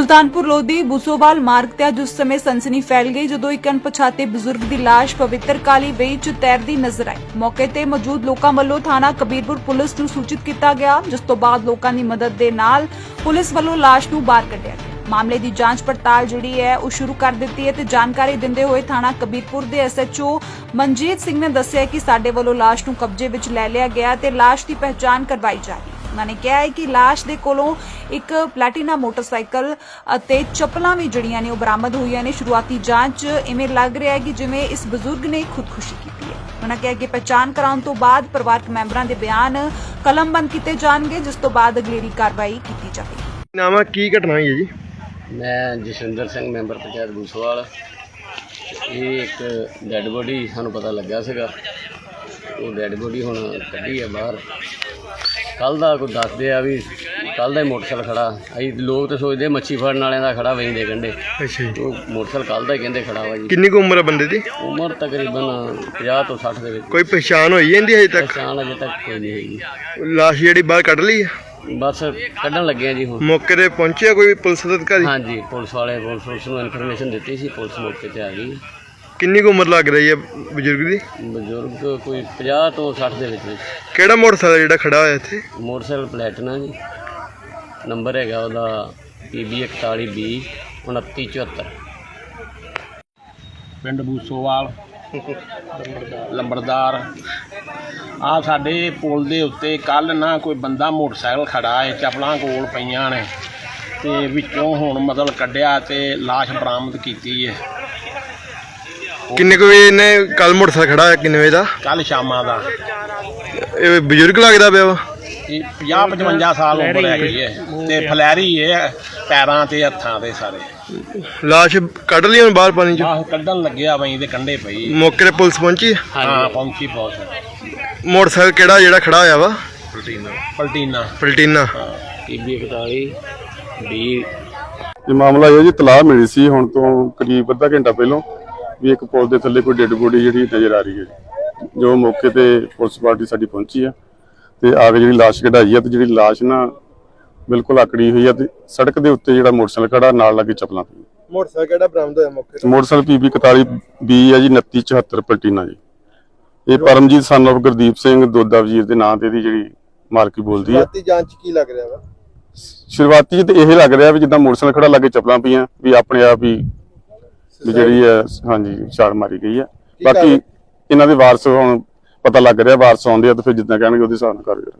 ਸੁਲਤਾਨਪੁਰ ਲੋਧੀ ਬੁਸੋਵਾਲ ਮਾਰਗ ਤੇ ਅੱਜ ਉਸ ਸਮੇਂ ਸਨਸਨੀ ਫੈਲ ਗਈ ਜਦੋਂ ਇੱਕ ਅਣਪਛਾਤੇ ਬਜ਼ੁਰਗ ਦੀ ਲਾਸ਼ ਪਵਿੱਤਰ ਕਾਲੀ ਵੇਈ 'ਚ ਤੈਰਦੀ ਨਜ਼ਰ ਆਈ। ਮੌਕੇ ਤੇ ਮੌਜੂਦ ਲੋਕਾਂ ਵੱਲੋਂ ਥਾਣਾ ਕਬੀਰਪੁਰ ਪੁਲਿਸ ਨੂੰ ਸੂਚਿਤ ਕੀਤਾ ਗਿਆ, ਜਿਸ ਤੋਂ ਬਾਅਦ ਲੋਕਾਂ ਦੀ ਮਦਦ ਦੇ ਨਾਲ ਪੁਲਿਸ ਵੱਲੋਂ ਲਾਸ਼ ਨੂੰ ਬਾਹਰ ਕੱਢਿਆ ਗਿਆ। ਮਾਮਲੇ ਦੀ ਜਾਂਚ ਪੜਤਾਲ ਜਿਹੜੀ ਹੈ, ਉਹ ਸ਼ੁਰੂ ਕਰ ਦਿੱਤੀ ਹੈ ਤੇ ਜਾਣਕਾਰੀ ਦਿੰਦੇ ਹੋਏ ਥਾਣਾ ਕਬੀਰਪੁਰ ਦੇ ਐਸਐਚਓ ਮਨਜੀਤ ਸਿੰਘ ਨੇ ਦੱਸਿਆ ਕਿ ਸਾਡੇ ਵੱਲੋਂ ਲਾਸ਼ ਨੂੰ ਕਬਜ਼ੇ ਵਿੱਚ ਲੈ ਲਿਆ ਗਿਆ ਤੇ ਲਾਸ਼ ਦੀ ਪਹਿਚਾਣ ਕਰਵਾਈ ਜਾ ਰਹੀ ਹੈ। ਉਹਨਾਂ ਨੇ ਕਿਹਾ ਹੈ ਕਿ ਲਾਸ਼ ਦੇ ਕੋਲੋਂ ਇੱਕ ਪਲੈਟੀਨਾ ਮੋਟਰਸਾਈਕਲ ਅਤੇ ਚੱਪਲਾਂ ਵੀ ਜੜੀਆਂ ਨੇ ਉਹ ਬਰਾਮਦ ਹੋਈਆਂ ਨੇ। ਸ਼ੁਰੂਆਤੀ ਜਾਂਚ ਇਵੇਂ ਲੱਗ ਰਿਹਾ ਹੈ ਕਿ ਜਿਵੇਂ ਇਸ ਬਜ਼ੁਰਗ ਨੇ ਖੁਦਕੁਸ਼ੀ ਕੀਤੀ ਹੈ। ਉਹਨਾਂ ਕਿਹਾ ਕਿ ਪਹਿਚਾਣ ਕਰਾਉਣ ਤੋਂ ਬਾਅਦ ਪਰਿਵਾਰਕ ਮੈਂਬਰਾਂ ਦੇ ਬਿਆਨ ਕਲਮਬੰਦ ਕੀਤੇ ਜਾਣਗੇ ਜਿਸ ਤੋਂ ਬਾਅਦ ਅਗਲੇਰੀ ਕਾਰਵਾਈ ਕੀਤੀ ਜਾਵੇਗੀ। ਨਾਮਾ ਕੀ ਘਟਨਾ ਹੋਈ ਹੈ ਜੀ? ਮੈਂ ਜਸਵਿੰਦਰ ਸਿੰਘ ਮੈਂਬਰ ਪੰਚਾਇਤ ਬੂਸਵਾਲ। ਇਹ ਇੱਕ ਡੈੱਡ ਬੋਡੀ ਸਾਨੂੰ ਪਤਾ ਲੱਗਾ ਸੀਗਾ। ਉਹ ਡੈੱਡ ਬੋਡੀ ਹੁਣ ਕੱਢੀ ਹੈ ਬਾਹਰ। ਕੱਲ ਦਾ ਕੋਈ ਦੱਸਦੇ ਆ ਵੀ ਕੱਲ ਦਾ ਹੀ ਮੋਟਰਸਾਈਕਲ ਖੜਾ। ਅਸੀਂ ਲੋਕ ਤਾਂ ਸੋਚਦੇ ਮੱਛੀ ਫੜਨ ਵਾਲਿਆਂ ਦਾ ਖੜਾ ਵਹੀਂ ਦੇ ਕੰਢੇ। ਅੱਛਾ ਜੀ। ਉਹ ਮੋਟਰਸਾਈਕਲ ਕੱਲ ਦਾ ਹੀ ਕਹਿੰਦੇ ਖੜਾ ਵਾ ਜੀ। ਕਿੰਨੀ ਕੁ ਉਮਰ ਹੈ ਬੰਦੇ ਦੀ? ਉਮਰ ਤਕਰੀਬਨ 50 ਤੋਂ 60 ਦੇ ਵਿੱਚ। ਕੋਈ ਪਛਾਣ ਹੋਈ ਜਾਂਦੀ ਹਜੇ ਤੱਕ? ਪਛਾਣ ਅਜੇ ਤੱਕ ਕੋਈ ਨਹੀਂ ਹੈਗੀ ਲਾਸ਼ ਜਿਹੜੀ ਬਾਹਰ ਕੱਢ ਲਈ ਹੈ ਬਸ ਕੱਢਣ ਲੱਗੇ ਆ ਜੀ ਹੁਣ। ਮੌਕੇ ਤੇ ਪਹੁੰਚਿਆ ਕੋਈ ਪੁਲਿਸ ਅਧਿਕਾਰੀ? ਹਾਂਜੀ ਪੁਲਿਸ ਵਾਲੇ ਪੁਲਿਸ ਨੂੰ ਇਨਫੋਰਮੇਸ਼ਨ ਦਿੱਤੀ ਸੀ ਪੁਲਿਸ ਮੌਕੇ ਤੇ ਆ ਗਈ। ਕਿੰਨੀ ਕੁ ਉਮਰ ਲੱਗ ਰਹੀ ਹੈ ਬਜ਼ੁਰਗ ਦੀ? ਬਜ਼ੁਰਗ ਕੋਈ 50 ਤੋਂ 60 ਦੇ ਵਿੱਚ ਵਿੱਚ। ਕਿਹੜਾ ਮੋਟਰਸਾਈਕਲ ਜਿਹੜਾ ਖੜਾ ਹੋਇਆ ਇੱਥੇ? ਮੋਟਰਸਾਈਕਲ ਪਲੈਟਨਾ ਜੀ। ਨੰਬਰ ਹੈਗਾ ਉਹਦਾ PB 41B 2974 ਪਿੰਡ ਬੂਸੋਵਾਲ। ਲੰਬੜਦਾਰ। ਆ ਸਾਡੇ ਪੁਲ ਦੇ ਉੱਤੇ ਕੱਲ ਨਾ ਕੋਈ ਬੰਦਾ ਮੋਟਰਸਾਈਕਲ ਖੜਾ ਹੈ ਚਪਲਾਂ ਕੋਲ ਪਈਆਂ ਨੇ। ਤੇ ਵਿੱਚੋਂ ਹੁਣ ਮਤਲਬ ਕੱਢਿਆ ਤੇ লাশ ਬਰਾਮਦ ਕੀਤੀ ਹੈ। ਕਿੰਨੇ ਕੁ ਵਜੇ ਇਹਨੇ ਕੱਲ ਮੋਟਰਸਾਈਕਲ ਖੜਾ ਕਿੰਨੇ ਵਜੇ ਦਾ? ਕੱਲ ਸ਼ਾਮਾਂ ਦਾ। ਇਹ ਬਜ਼ੁਰਗ ਲੱਗਦਾ ਪਿਆ ਵਾ? ਇਹ 50 55 ਸਾਲ ਉਮਰ ਹੈਗੀ ਹੈ। ਤੇ ਫਲੈਰੀ ਹੈ ਪੈਰਾਂ ਤੇ ਹੱਥਾਂ ਤੇ ਸਾਰੇ। ਲਾਸ਼ ਕੱਢ ਲਈ ਹੁਣ ਬਾਹਰ ਪਾਣੀ ਚ? ਆਹ ਕੱਢਣ ਲੱਗਿਆ ਬਈ ਦੇ ਕੰਢੇ ਪਈ। ਮੌਕੇ ਤੇ ਪੁਲਿਸ ਪਹੁੰਚੀ? ਹੈ? ਪਹੁੰਚੀ ਬਹੁਤ। ਮੋਟਰਸਾਈਕਲ ਕਿਹੜਾ ਜਿਹੜਾ ਖੜਾ ਹੋਇਆ ਵਾ? ਪਲਟੀਨਾ। ਪਲਟੀਨਾ। PB 41B ਇਹ ਮਾਮਲਾ ਇਹ ਜੀ ਤਲਾਹ ਮਿਲੀ ਸੀ ਹੁਣ ਤੋਂ ਕਰੀਬ ਅੱਧਾ ਘੰਟਾ ਪਹਿਲਾਂ। ਵੀ ਇੱਕ ਪੁਲ ਦੇ ਥੱਲੇ ਕੋਈ ਡੈੱਡ ਬੋਡੀ ਜਿਹੜੀ ਨਜ਼ਰ ਆ ਰਹੀ ਹੈ ਜੀ। ਜੋ ਮੌਕੇ ਤੇ ਪੁਲਿਸ ਪਾਰਟੀ ਸਾਡੀ ਪਹੁੰਚੀ ਆ ਤੇ ਆ ਕੇ ਜਿਹੜੀ ਲਾਸ਼ ਕਢਾਈ ਆ ਤੇ ਜਿਹੜੀ ਲਾਸ਼ ਨਾ ਬਿਲਕੁਲ ਆਕੜੀ ਹੋਈ ਆ ਤੇ ਸੜਕ ਦੇ ਉੱਤੇ ਜਿਹੜਾ ਮੋਟਰਸਾਈਕਲ ਖੜਾ ਨਾਲ ਲੱਗੇ ਚੱਪਲਾਂ ਪਈਆਂ ਮੋਟਰਸਾਈਕਲ ਕਿਹੜਾ ਬਰਾਮਦ ਹੋਇਆ ਮੌਕੇ ਤੇ? ਮੋਟਰਸਾਈਕਲ ਪੀਬੀ 41 ਬੀ ਆ ਜੀ 2974 ਪਲਟੀਨਾ ਜੀ। ਇਹ ਪਰਮਜੀਤ ਸਨ of ਗੁਰਦੀਪ ਸਿੰਘ ਦੋਦਾ ਵਜ਼ੀਰ ਦੇ ਨਾਂ ਤੇ ਇਹਦੀ ਜਿਹੜੀ ਮਾਲਕੀ ਬੋਲਦੀ ਆ। ਤੇ ਜਾਂਚ ਕੀ ਲੱਗ ਰਿਹਾ ਵਾ? ਸ਼ੁਰੂਆਤੀ 'ਚ ਤੇ ਇਹ ਲੱਗ ਰਿਹਾ ਵੀ ਜਿੱਦਾਂ ਮੋਟਰਸਾਈਕਲ ਖੜਾ ਲੱਗੇ ਚੱਪਲਾਂ ਪਈਆਂ ਵੀ ਆਪਣੇ ਆਪ ਹੀ ਵੀ ਜਿਹੜੀ ਹੈ ਹਾਂਜੀ ਛਾਲ ਮਾਰੀ ਗਈ ਹੈ। ਬਾਕੀ ਇਹਨਾਂ ਦੇ ਵਾਰਸ ਹੁਣ ਪਤਾ ਲੱਗ ਰਿਹਾ ਵਾਰਸ ਆਉਂਦੇ ਆ ਤਾਂ ਫਿਰ ਜਿੱਦਾਂ ਕਹਿਣਗੇ ਉਹਦੇ ਹਿਸਾਬ ਨਾਲ ਕਰਾਂਗੇ